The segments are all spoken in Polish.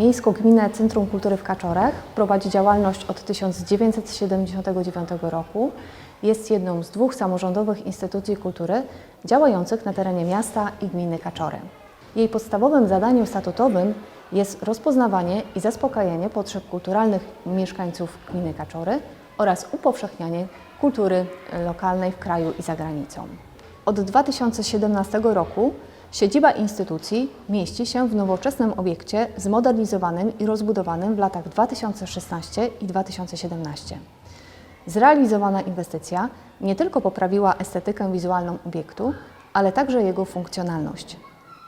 Miejsko-Gminne Centrum Kultury w Kaczorach prowadzi działalność od 1979 roku. Jest jedną z dwóch samorządowych instytucji kultury działających na terenie miasta i gminy Kaczory. Jej podstawowym zadaniem statutowym jest rozpoznawanie i zaspokajanie potrzeb kulturalnych mieszkańców gminy Kaczory oraz upowszechnianie kultury lokalnej w kraju i za granicą. Od 2017 roku siedziba instytucji mieści się w nowoczesnym obiekcie zmodernizowanym i rozbudowanym w latach 2016 i 2017. Zrealizowana inwestycja nie tylko poprawiła estetykę wizualną obiektu, ale także jego funkcjonalność.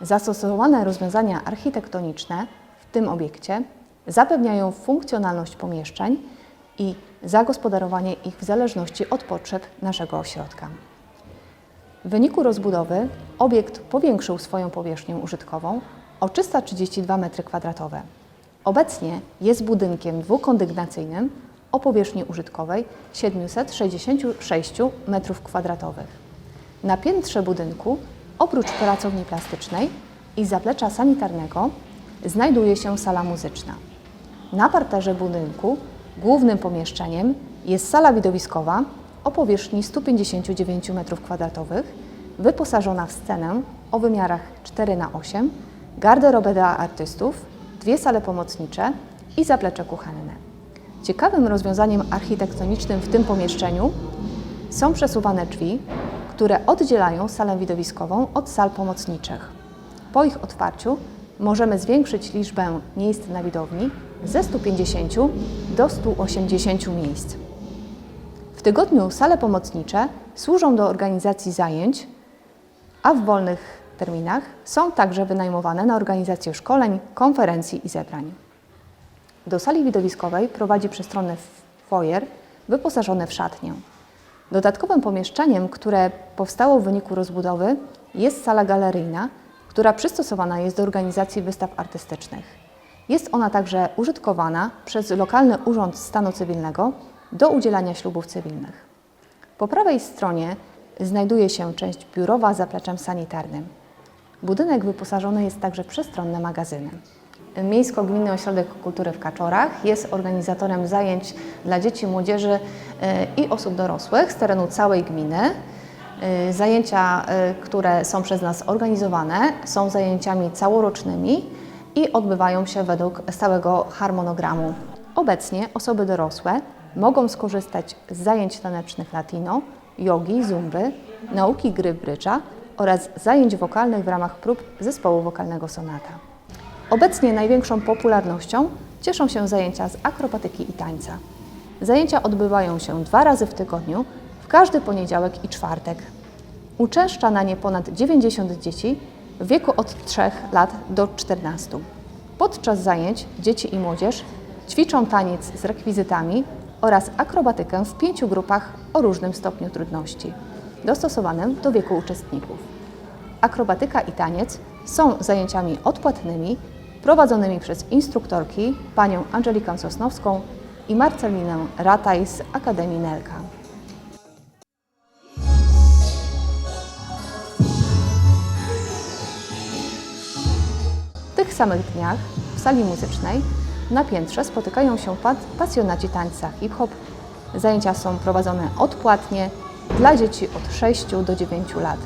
Zastosowane rozwiązania architektoniczne w tym obiekcie zapewniają funkcjonalność pomieszczeń i zagospodarowanie ich w zależności od potrzeb naszego ośrodka. W wyniku rozbudowy obiekt powiększył swoją powierzchnię użytkową o 332 m2. Obecnie jest budynkiem dwukondygnacyjnym o powierzchni użytkowej 766 m2. Na piętrze budynku, oprócz pracowni plastycznej i zaplecza sanitarnego, znajduje się sala muzyczna. Na parterze budynku głównym pomieszczeniem jest sala widowiskowa o powierzchni 159 m2, wyposażona w scenę o wymiarach 4 na 8 garderobę dla artystów, dwie sale pomocnicze i zaplecze kuchenne. Ciekawym rozwiązaniem architektonicznym w tym pomieszczeniu są przesuwane drzwi, które oddzielają salę widowiskową od sal pomocniczych. Po ich otwarciu możemy zwiększyć liczbę miejsc na widowni ze 150 do 180 miejsc. W tygodniu sale pomocnicze służą do organizacji zajęć, a w wolnych terminach są także wynajmowane na organizację szkoleń, konferencji i zebrań. Do sali widowiskowej prowadzi przestronny foyer wyposażony w szatnię. Dodatkowym pomieszczeniem, które powstało w wyniku rozbudowy, jest sala galeryjna, która przystosowana jest do organizacji wystaw artystycznych. Jest ona także użytkowana przez lokalny Urząd Stanu Cywilnego do udzielania ślubów cywilnych. Po prawej stronie znajduje się część biurowa z zapleczem sanitarnym. Budynek wyposażony jest także przestronne magazyny. Miejsko-Gminny Ośrodek Kultury w Kaczorach jest organizatorem zajęć dla dzieci, młodzieży e, i osób dorosłych z terenu całej gminy. E, Zajęcia, e, które są przez nas organizowane, są zajęciami całorocznymi i odbywają się według stałego harmonogramu. Obecnie osoby dorosłe mogą skorzystać z zajęć tanecznych latino, jogi, zumby, nauki gry brydża oraz zajęć wokalnych w ramach prób zespołu wokalnego Sonata. Obecnie największą popularnością cieszą się zajęcia z akrobatyki i tańca. Zajęcia odbywają się dwa razy w tygodniu, w każdy poniedziałek i czwartek. Uczęszcza na nie ponad 90 dzieci w wieku od 3 lat do 14. Podczas zajęć dzieci i młodzież ćwiczą taniec z rekwizytami oraz akrobatykę w pięciu grupach o różnym stopniu trudności, dostosowanym do wieku uczestników. Akrobatyka i taniec są zajęciami odpłatnymi prowadzonymi przez instruktorki panią Angelikę Sosnowską i Marcelinę Rataj z Akademii Nelka. W tych samych dniach w sali muzycznej na piętrze spotykają się pa- pasjonaci tańca hip-hop. Zajęcia są prowadzone odpłatnie dla dzieci od 6 do 9 lat.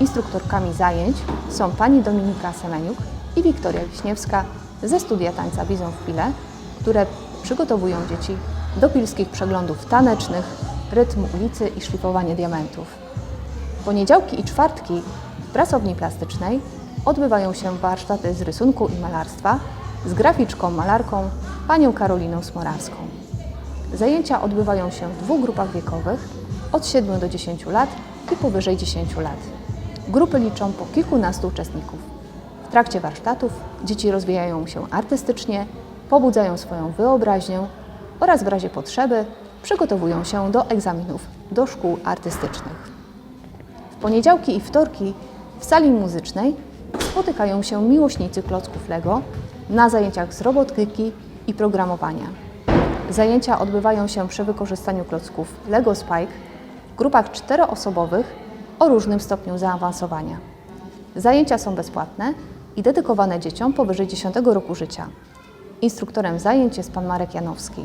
Instruktorkami zajęć są pani Dominika Semeniuk i Wiktoria Wiśniewska ze studia tańca Bizon w Pile, które przygotowują dzieci do pilskich przeglądów tanecznych, rytm ulicy i szlifowanie diamentów. Poniedziałki i czwartki w pracowni plastycznej odbywają się warsztaty z rysunku i malarstwa z graficzką malarką panią Karoliną Smorawską. Zajęcia odbywają się w dwóch grupach wiekowych od 7 do 10 lat i powyżej 10 lat. Grupy liczą po kilkunastu uczestników. W trakcie warsztatów dzieci rozwijają się artystycznie, pobudzają swoją wyobraźnię oraz w razie potrzeby przygotowują się do egzaminów do szkół artystycznych. W poniedziałki i wtorki w sali muzycznej spotykają się miłośnicy klocków Lego na zajęciach z robotyki i programowania. Zajęcia odbywają się przy wykorzystaniu klocków Lego Spike w grupach czteroosobowych o różnym stopniu zaawansowania. Zajęcia są bezpłatne i dedykowane dzieciom powyżej 10 roku życia. Instruktorem zajęć jest pan Marek Janowski.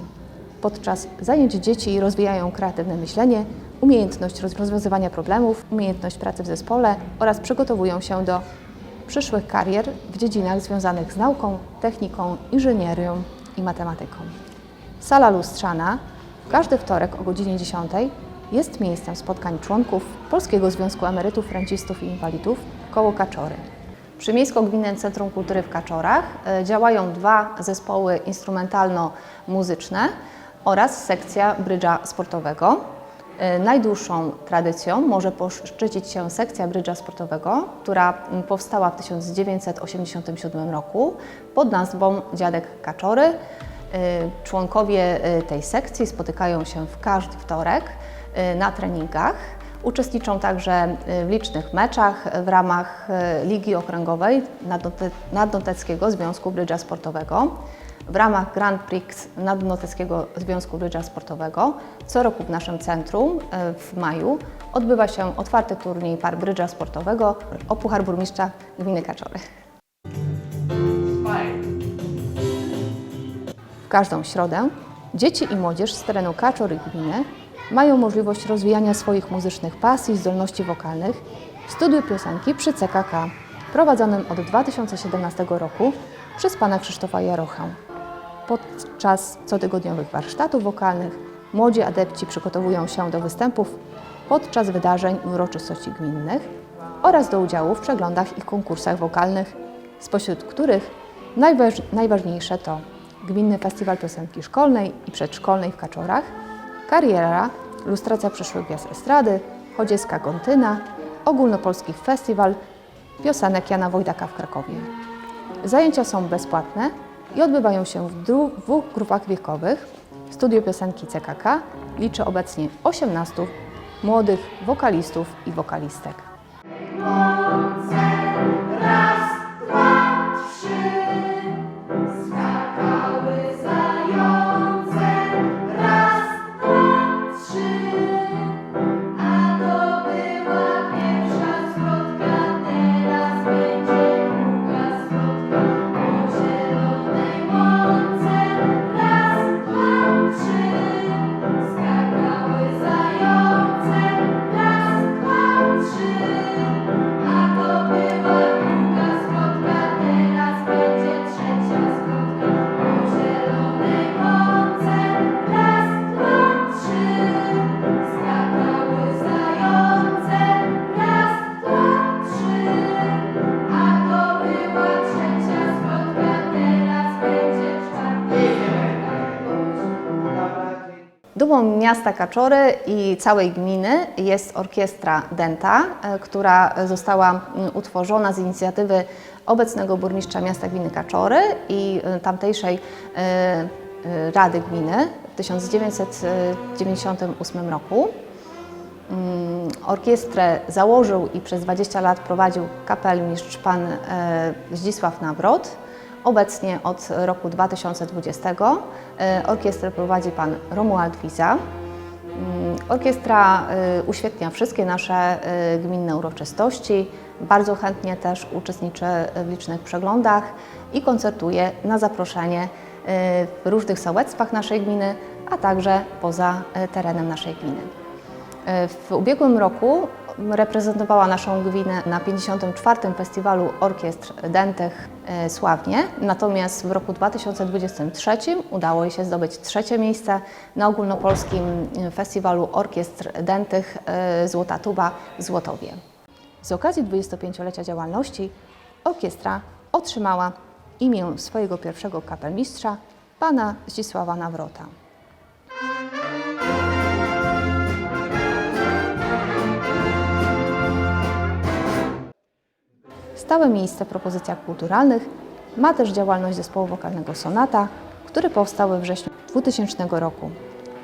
Podczas zajęć dzieci rozwijają kreatywne myślenie, umiejętność roz- rozwiązywania problemów, umiejętność pracy w zespole oraz przygotowują się do przyszłych karier w dziedzinach związanych z nauką, techniką, inżynierią i matematyką. Sala lustrzana w każdy wtorek o godzinie 10 jest miejscem spotkań członków Polskiego Związku Emerytów, Rencistów i Inwalidów koło Kaczory. Przy Miejsko-Gminnym Centrum Kultury w Kaczorach e, działają dwa zespoły instrumentalno-muzyczne oraz sekcja brydża sportowego. E, Najdłuższą tradycją może poszczycić się sekcja brydża sportowego, która powstała w 1987 roku pod nazwą Dziadek Kaczory. E, Członkowie e, tej sekcji spotykają się w każdy wtorek na treningach. Uczestniczą także w licznych meczach w ramach Ligi Okręgowej Nadnote- Nadnoteckiego Związku Brydża Sportowego. W ramach Grand Prix Nadnoteckiego Związku Brydża Sportowego co roku w naszym centrum e, w maju odbywa się otwarty turniej par brydża sportowego o Puchar Burmistrza Gminy Kaczory. W każdą środę dzieci i młodzież z terenu Kaczor i gminy mają możliwość rozwijania swoich muzycznych pasji i zdolności wokalnych w studiu piosenki przy CKK, prowadzonym od 2017 roku przez pana Krzysztofa Jarochę. Podczas cotygodniowych warsztatów wokalnych młodzi adepci przygotowują się do występów podczas wydarzeń i uroczystości gminnych oraz do udziału w przeglądach i konkursach wokalnych, spośród których najważ, najważniejsze to Gminny Festiwal Piosenki Szkolnej i Przedszkolnej w Kaczorach, Kariera, Lustracja przyszłych gwiazd estrady, Chodzieska Gontyna, Ogólnopolski Festiwal Piosenek Jana Wojdaka w Krakowie. Zajęcia są bezpłatne i odbywają się w dwóch grupach wiekowych. Studio Piosenki CKK liczy obecnie 18 młodych wokalistów i wokalistek. Miasta Kaczory i całej gminy jest orkiestra Denta, e, która została mm, utworzona z inicjatywy obecnego burmistrza miasta gminy Kaczory i e, tamtejszej e, Rady Gminy w 1998 roku. Mm, Orkiestrę założył i przez 20 lat prowadził kapelmistrz pan Zdzisław Nawrot. Obecnie od roku 2020 e, orkiestrę prowadzi pan Romuald Wiza. Mm, Orkiestra e, uświetnia wszystkie nasze e, gminne uroczystości. Bardzo chętnie też uczestniczy w licznych przeglądach i koncertuje na zaproszenie w różnych sołectwach naszej gminy, a także poza terenem naszej gminy. W ubiegłym roku reprezentowała naszą gminę na 54. Festiwalu Orkiestr Dętych e, sławnie, natomiast w roku 2023 udało jej się zdobyć trzecie miejsce na ogólnopolskim e, Festiwalu Orkiestr Dętych e, Złota Tuba w Złotowie. Z okazji 25-lecia działalności orkiestra otrzymała imię swojego pierwszego kapelmistrza, pana Zdzisława Nawrota. Stałe miejsce w propozycjach kulturalnych ma też działalność zespołu wokalnego Sonata, który powstał we wrześniu 2000 roku.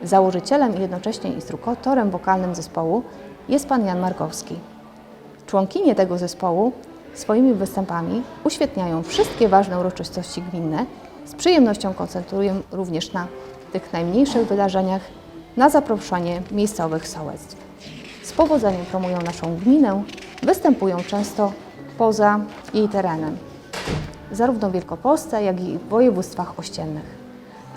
Założycielem i jednocześnie instruktorem wokalnym zespołu jest pan Jan Markowski. Członkinie tego zespołu swoimi występami uświetniają wszystkie ważne uroczystości gminne, z przyjemnością koncentrują również na tych najmniejszych wydarzeniach na zaproszenie miejscowych sołectw. Z powodzeniem promują naszą gminę, występują często poza jej terenem. zarówno w Wielkopolsce, jak i w województwach ościennych.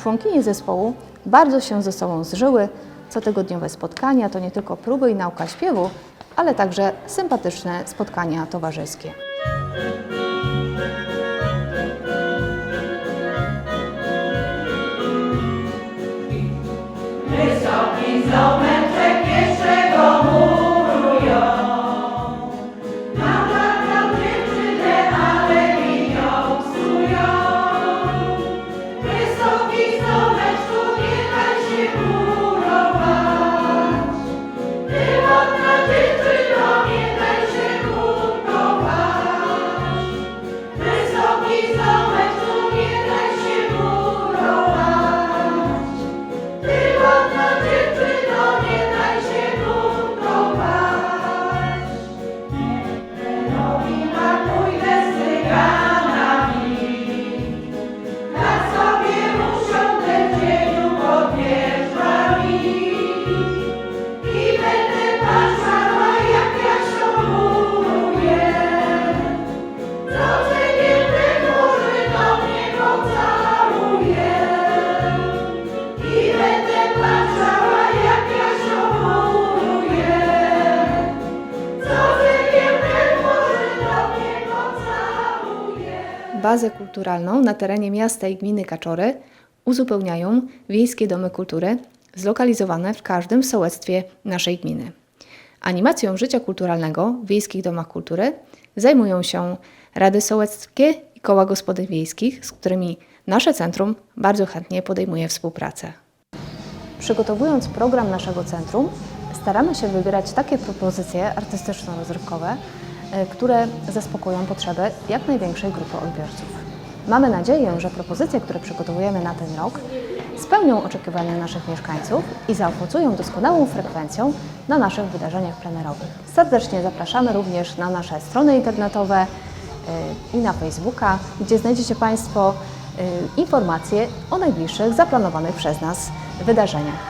Członkinie zespołu bardzo się ze sobą zżyły. Cotygodniowe spotkania to nie tylko próby i nauka śpiewu, ale także sympatyczne spotkania towarzyskie. Wysoki zameczek Bazę kulturalną na terenie miasta i gminy Kaczory uzupełniają wiejskie domy kultury zlokalizowane w każdym sołectwie naszej gminy. Animacją życia kulturalnego w wiejskich domach kultury zajmują się rady sołeckie i koła gospodyń wiejskich, z którymi nasze centrum bardzo chętnie podejmuje współpracę. Przygotowując program naszego centrum, staramy się wybierać takie propozycje artystyczno-rozrywkowe, które zaspokoją potrzeby jak największej grupy odbiorców. Mamy nadzieję, że propozycje, które przygotowujemy na ten rok, spełnią oczekiwania naszych mieszkańców i zaowocują doskonałą frekwencją na naszych wydarzeniach plenerowych. Serdecznie zapraszamy również na nasze strony internetowe e, i na Facebooka, gdzie znajdziecie Państwo e, informacje o najbliższych zaplanowanych przez nas wydarzeniach.